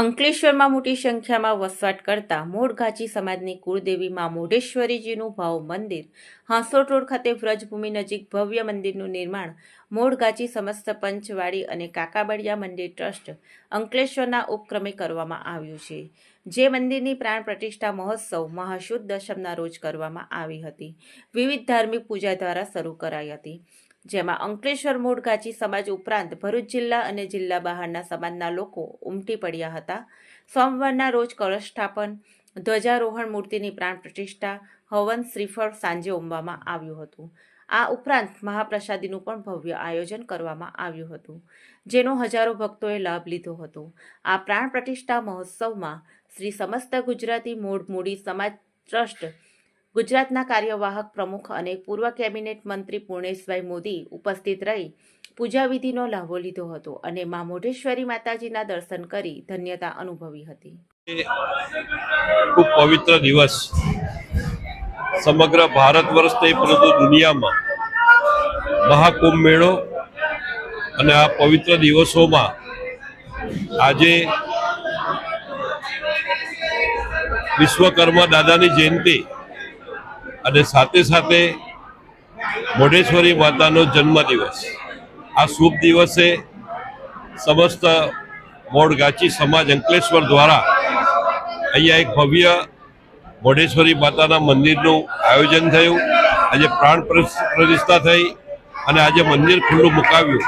અંકલેશ્વરમાં મોટી સંખ્યામાં વસવાટ કરતા મૂળ સમાજની કુળદેવી માં મોઢેશ્વરીજીનું ભાવ મંદિર, હાંસોટ રોડ ખાતે વ્રજભૂમિ નજીક ભવ્ય મંદિરનું નિર્માણ મૂળ સમસ્ત પંચવાડી અને કાકાબડિયા મંદિર ટ્રસ્ટ અંકલેશ્વરના ઉપક્રમે કરવામાં આવ્યું છે, જે મંદિરની પ્રાણ પ્રતિષ્ઠા મહોત્સવ મહાશુદ્ધ દશમના રોજ કરવામાં આવી હતી. વિવિધ ધાર્મિક પૂજા દ્વારા શરૂ કરાઈ હતી. જેમાં અંકલેશ્વર મૂળ સમાજ ઉપરાંત ભરૂચ જિલ્લા અને જિલ્લા બહારના સમાજના લોકો ઉમટી પડ્યા હતા. સોમવારના રોજ કળશ સ્થાપન, ધ્વજારોહણ મૂર્તિની પ્રાણ પ્રતિષ્ઠા, હવન શ્રીફળ સાંજે ઉમવામાં આવ્યું હતું. આ ઉપરાંત મહાપ્રસાદીનું પણ ભવ્ય આયોજન કરવામાં આવ્યું હતું, જેનો હજારો ભક્તોએ લાભ લીધો હતો. આ પ્રાણ પ્રતિષ્ઠા મહોત્સવમાં શ્રી સમસ્ત ગુજરાતી મૂળ મૂડી સમાજ ટ્રસ્ટ ગુજરાતના કાર્યવાહક પ્રમુખ અને પૂર્વ કેબિનેટ મંત્રી પૂર્ણેશભાઈ મોદી ઉપસ્થિત રહી પૂજાવિધિનો લાભો લીધો હતો અને મા મોઢેશ્વરી માતાજીના દર્શન કરી ધન્યતા અનુભવી હતી. ખૂબ પવિત્ર દિવસ. સમગ્ર ભારત વર્ષ નહીં પરંતુ દુનિયામાં મહાકુંભ મેળો અને આ પવિત્ર દિવસોમાં આજે વિશ્વકર્મા દાદાની જયંતિ અને સાથે સાથે મોઢેશ્વરી માતાનો જન્મદિવસ. આ શુભ દિવસે સમસ્ત મોડગાચી સમાજ અંકલેશ્વર દ્વારા અહીંયા એક ભવ્ય મોઢેશ્વરી માતાના મંદિરનું આયોજન થયું. આજે પ્રાણ પ્રતિષ્ઠ- થઈ અને આજે મંદિર ખુલ્લું મુકાવ્યું.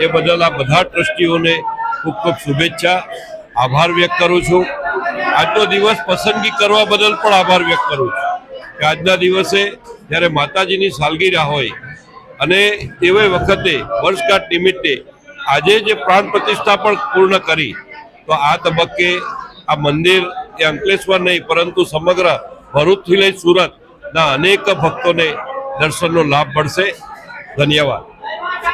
એ બદલ આ બધા ટ્રસ્ટીઓને ખૂબ ખૂબ શુભેચ્છા. આભાર વ્યક્ત કરું છું. આજનો દિવસ પસંદગી કરવા બદલ પણ આભાર વ્યક્ત કરું છું. કે આજના દિવસે જ્યારે માતાજીની સાલગીરા હોય અને એવે વખતે વર્ષગાંઠ નિમિત્તે આજે જે પ્રાણ પ્રતિષ્ઠા પણ પૂર્ણ કરી, તો આ તબક્કે આ મંદિર એ અંકલેશ્વર નહીં, પરંતુ સમગ્ર ભરૂચથી લઈ સુરતના અનેક ભક્તોને દર્શનનો લાભ મળશે. ધન્યવાદ.